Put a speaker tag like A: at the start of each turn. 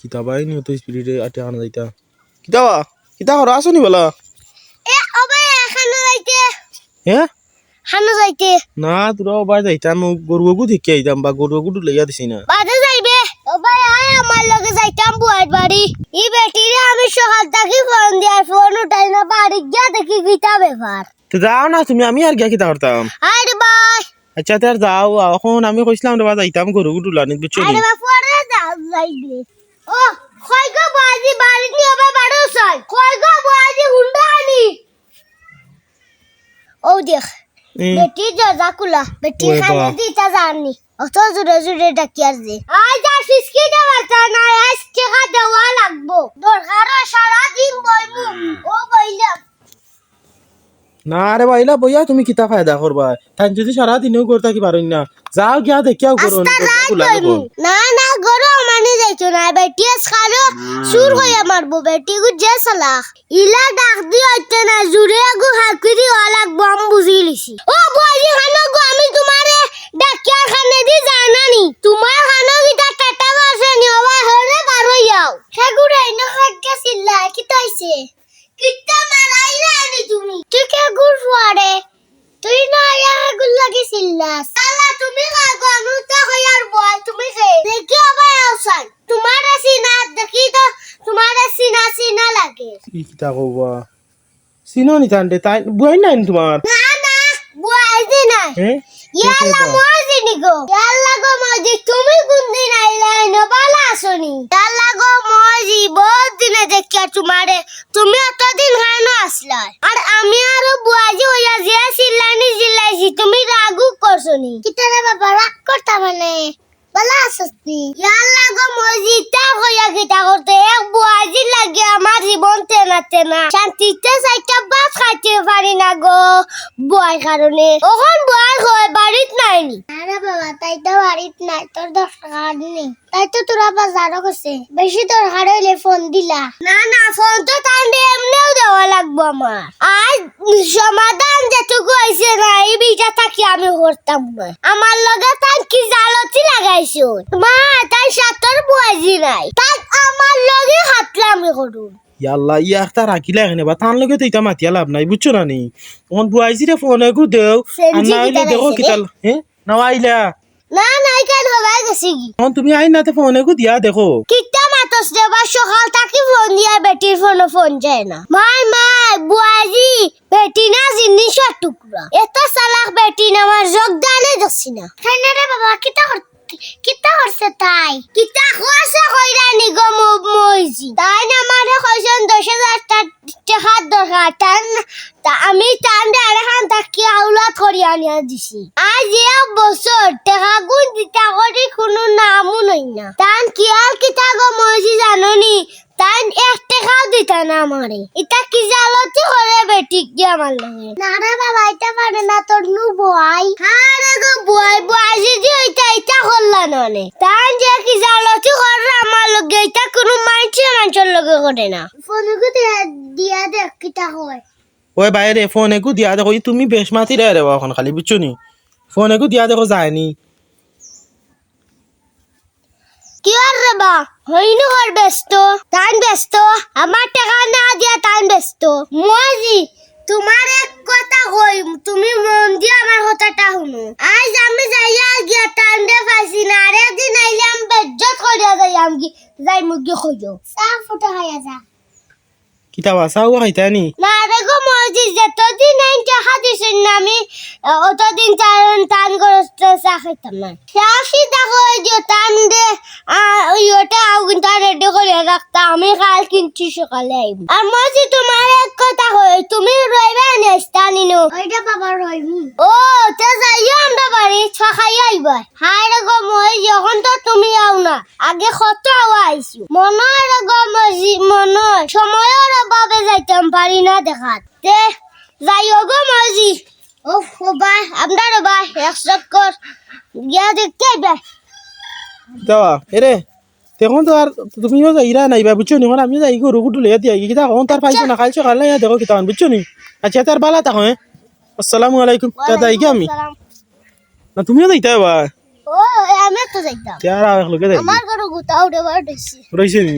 A: কিতাবাই নি তো স্পিরিটে আটে আনা যাইতা। কিতাবা? কিতা করো আসো নি বলা?
B: এ অবে খানো যাইতে।
A: হ্যাঁ
B: খানো যাইতে।
A: না তোরা বাই যাইতাম গরুগু দেখে আইতাম বা গরুগু লইয়া দিছি না।
B: বাদে যাইবে। অবে আয় আমার লগে যাইতাম বুয়ার বাড়ি ই বেটিরে আমি সকাল থাকি ফোন দিয়ার ফোন উঠাই না বাড়ি গিয়া দেখি গীতা ব্যাপার
A: তো যাও না তুমি আমি আর গিয়া কিতা করতাম
B: আরে বাই।
A: আচ্ছা তার যাও এখন আমি কইছিলাম রে বা যাইতাম গরুগু টুলানি বুঝছ
B: আরে বা পরে যাও যাইবে ও কই বাজি বাড়ি নি অবে বাড়ো সাই কই বাজি হুন্ডা আনি? ও দেখ বেটি দরজা খোলা বেটি
A: ওই
B: খানে
A: বাবা।
B: জানি অত জোরে জোরে ডাকি আর যে। আজ আর ফিসকি দেওয়াটা না আজ টাকা দেওয়া লাগবো। দরকার সারা দিন বইমু। ও বইলাম
A: না রে বাইলা বইয়া তুমি কিতা ফায়দা করবা? তাই যদি সারা দিনেও করতা কি পারই না। যাও গিয়া দেখিয়াও করো
B: আস্তা না না গরো না বেটি খালো সুর হয়ে। মারবো বেটি গু যে সালাখ ইলা ডাক দি হইতে না জুরে গু হাকুরি হওয়া লাগবো আমি বুঝি লিছি। ও বইজি খানো গো আমি তোমারে ডাকিয়ার খানে দি জানানি তোমার খানো গিটা টাটা বাসে নি ওবা হরে বারো যাও সেগুড়ে ইনো খাটকে সিল্লা কি তাইছে কিত্তা মারাই রানি তুমি তুই কে গুড় ফুয়ারে তুই না আয়া গুল লাগি সিল্লা সালা তুমি কাগো অনুতা হইয়ার বল তুমি কে দেখি আবার আউসান তোমার সিনা দেখি তো তোমার সিনা সিনা লাগে
A: কি কিতা কবা চিনো নি তান্ডে তাই বুয়াই নাই নি তোমার
B: না না বুয়াইছি না ইয়াল্লা মজিনি গো ইয়াল্লা গো মজি তুমি কোন দিন আইলা নো বালা আসনি ইয়াল্লা গো মজি বহুত দিনে দেখিয়া তোমারে তুমি অতদিন হানো আসলা আর আমি আরও বুয়াজি হইয়া যে চিল্লানি চিল্লাইছি তুমি রাগু করছনি কিতারে বাবা রাগ করতা মানে বালা আসনি ইয়াল্লা গো তা হইয়া কিতা করতে। এক বুয়াজি লাগে আমার জীবন তেনা তেনা শান্তিতে সাইটা ভাত খাইতে পারি না গো বুয়ার কারণে। ওখন বুয়ার হয় বাড়িত নাইনি আরে বাবা তাই তো বাড়িত নাই তোর দরকার নেই। তাই তো তোরা বাজারও গেছে বেশি দরকার হইলে ফোন দিলা। না না ফোন তো তাই এমনিও দেওয়া লাগবো আমার। সমাধান যেটুকু হয়েছে না এই বিটা থাকি আমি করতাম না। আমার লগে তাই কি জালতি লাগাইছো। মা তাই সাতর বুয়াজি নাই। তাই আমার লগে হাতলামি করুন।
A: ইয়াল্লা ইয়া একটা রাখিলা এখানে বা? তার লগে তো ইতা মাতিয়া লাভ নাই বুঝছ না নি? তখন বুয়াইছি রে ফোনে গু দেও আর না দেখো হ্যাঁ না? আইলা।
B: না নাই কেন হবাই গেছি
A: তখন তুমি না তো ফোনে গু দিয়া দেখো।
B: কিতা মাতস দেবা সকাল থাকি ফোন দিয়া বেটির ফোনে ফোন যায় না। মাই মাই বুয়াজি বেটি না জিনিস টুকরা। এত সালাক বেটি না আমার যোগদানে না। রে বাবা কিতা কিতা করছে তাই? কিতা খরচা কইরা নি গো মইজি। তাই না আমারে কইছেন দশ হাজার টাকা দরকার তান তা আমি তান আরে খান তাকি আউলাত করি আনিয়া দিছি। আজ এক বছর টাকা গুণ দিতা করি কোনো নামও নই না তান কি আর কিতা গো মইজি জাননি তান এক টাকাও দিতা না আমারে এটা কি জালতি করে বেটি কি আমার লাগে না রে বাবা এটা পারে না তোর নু বয় হ্যাঁ রে গো বয় বয় যদি ওইটা এটা করলা ননে। তান যে কি জালতি করে আমার লগে এটা কোনো মাইছে মানুষের লগে করে না। ফোনে দিয়া দেখ কিতা হয়
A: ওই বাইরে ফোনে গু দিয়া দেখো তুমি বেশ মাতি রে রে এখন খালি বুঝছ নি? ফোনে গু দিয়া দেখো যায়নি
B: কি আর রে বা? হইনু হর ব্যস্ত তান ব্যস্ত আমার টাকা না দিয়া তান ব্যস্ত। মজি তোমার এক কথা কই তুমি মন দিয়ে আমার কথাটা শুনো। আজ আমি যাইয়া গিয়া টাইম দে পাইছি না আর একদিন আইলাম বেজ্জত করিয়া যাইয়াম কি যাই মুগি খোঁজো। সাফ ফুটা খাইয়া যা।
A: কিতা বাসাও খাইতা নি?
B: না মজি যতদিন আইন টাকা দিছেন না আমি আহ, অতদিন টান টান করে চা খাইতাম না। সাফি দেখো যে টান দে ওই ওটা আগুনটা রেডি করে রাখতাম আমি কাল কিনছি সকালে আইব। আর মজি তোমার এক কথা কই তুমি রইবে না নেস্তা নিনো ওইটা বাবা রইবি ও তে যাইও আমরা বাড়ি ছখাই আইবার হাই রে গো মই যখন তো তুমি আও না আগে কত আওয়া আইছো মনে রে গো মজি মনে অভাবে যাইতাম পারি না দেখাত তে যাইও গো মজি ও ভাই আমরা রে ভাই এক চক্কর গিয়া দেখতে আইবা।
A: এরে দেখুন তো আর তুমিও যাইরা নাইবা বুঝছ নি? এখন আমি যাই গরু গুটু লিয়া দিয়া কিতা কখন তার পাইছো না খাইছো খালে দেখো কিতা বুঝছ নি? আচ্ছা তার বালা থাকো হ্যাঁ আসসালামু আলাইকুম যাই কি আমি। না তুমিও যাইতে বা
B: ও আমি তো যাইতাম।
A: যাই
B: আমার ঘরে গোটা উঠে বার
A: রইছে নি?